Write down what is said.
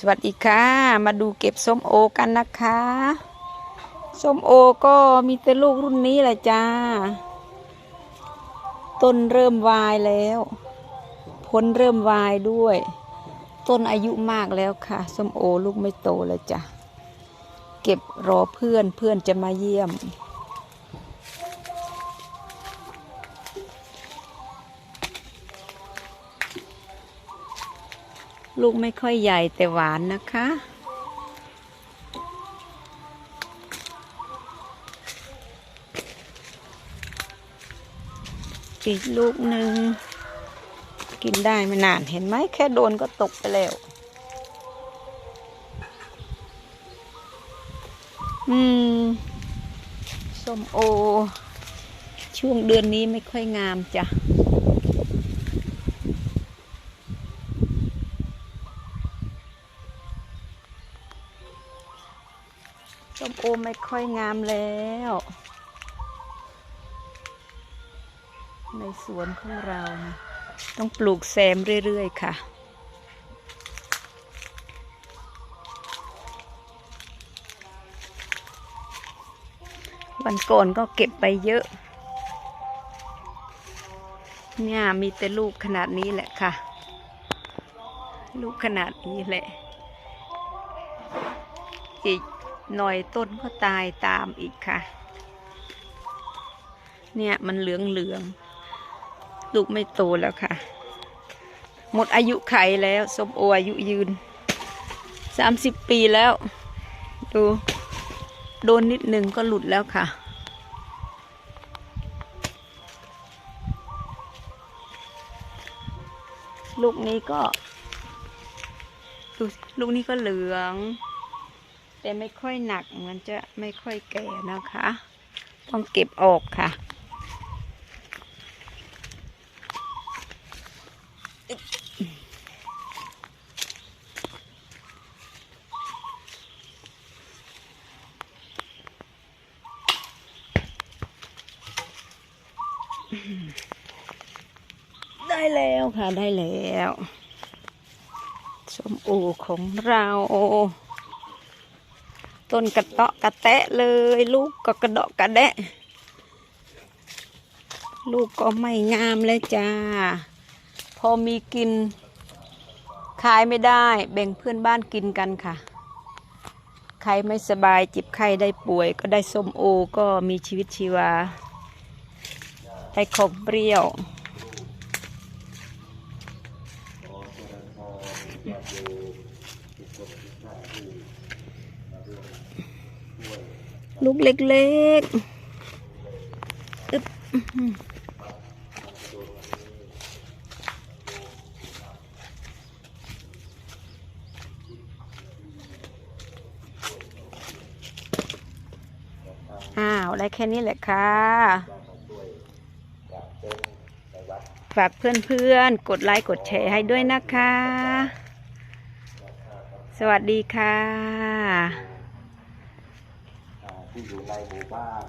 สวัสดีค่ะ มาดูเก็บส้มโอกันนะคะ ส้มโอก็มีแต่ลูกรุ่นนี้แหละจ้า ต้นเริ่มวายแล้วผลเริ่มวายด้วย ต้นอายุมากแล้วค่ะ ส้มโอลูกไม่โตแล้วจ้ะ เก็บรอเพื่อนเพื่อนจะมาเยี่ยม ลูกไม่ค่อยใหญ่แต่หวานนะคะ อีกลูกหนึ่ง กินได้ไม่นานเห็นไหมแค่โดนก็ตกไปแล้ว อืมส้มโอ ช่วงเดือนนี้ไม่ค่อยงามจ้ะ ส้มโอไม่ค่อยงามแล้ว ในสวนของเรา ต้องปลูกแซมเรื่อย ๆ ค่ะ วันก่อนก็เก็บไปเยอะ เนี่ยมีแต่ลูกขนาดนี้แหละค่ะ ลูกขนาดนี้แหละอีก หน่อยต้นก็ตายตามอีกค่ะ เนี่ยมันเหลืองเหลืองๆลูกไม่โตแล้วค่ะ หมดอายุไขแล้วส้มโออายุยืนสามสิบปีแล้ว ดูโดนนิดนึงก็หลุดแล้วค่ะ ลูกนี้ก็ดูลูกนี้ก็เหลือง แต่ไม่ค่อยหนักเหมันจะไม่ค่อยแก่นะคะ ต้องเก็บออกค่ะได้แล้วค่ะ ได้แล้ว สมโอของเรา ต้นกระเตาะกระแตะเลย ลูกก็กระเดาะกระแดะ ลูกก็ไม่งามเลยจ้า พอมีกิน ขายไม่ได้แบ่งเพื่อนบ้านกินกันค่ะ ใครไม่สบายจิบไข้ได้ป่วย ก็ได้ส้มโอก็มีชีวิตชีวา ได้ของเปรี้ยว ลูกเล็กๆอึ๊บอื้อหืออ้าวได้แค่นี้แหละค่ะ ฝากเพื่อนๆ กดไลค์ กดแชร์ให้ด้วยนะคะ สวัสดีค่ะ ที่อยู่ในหมู่บ้าน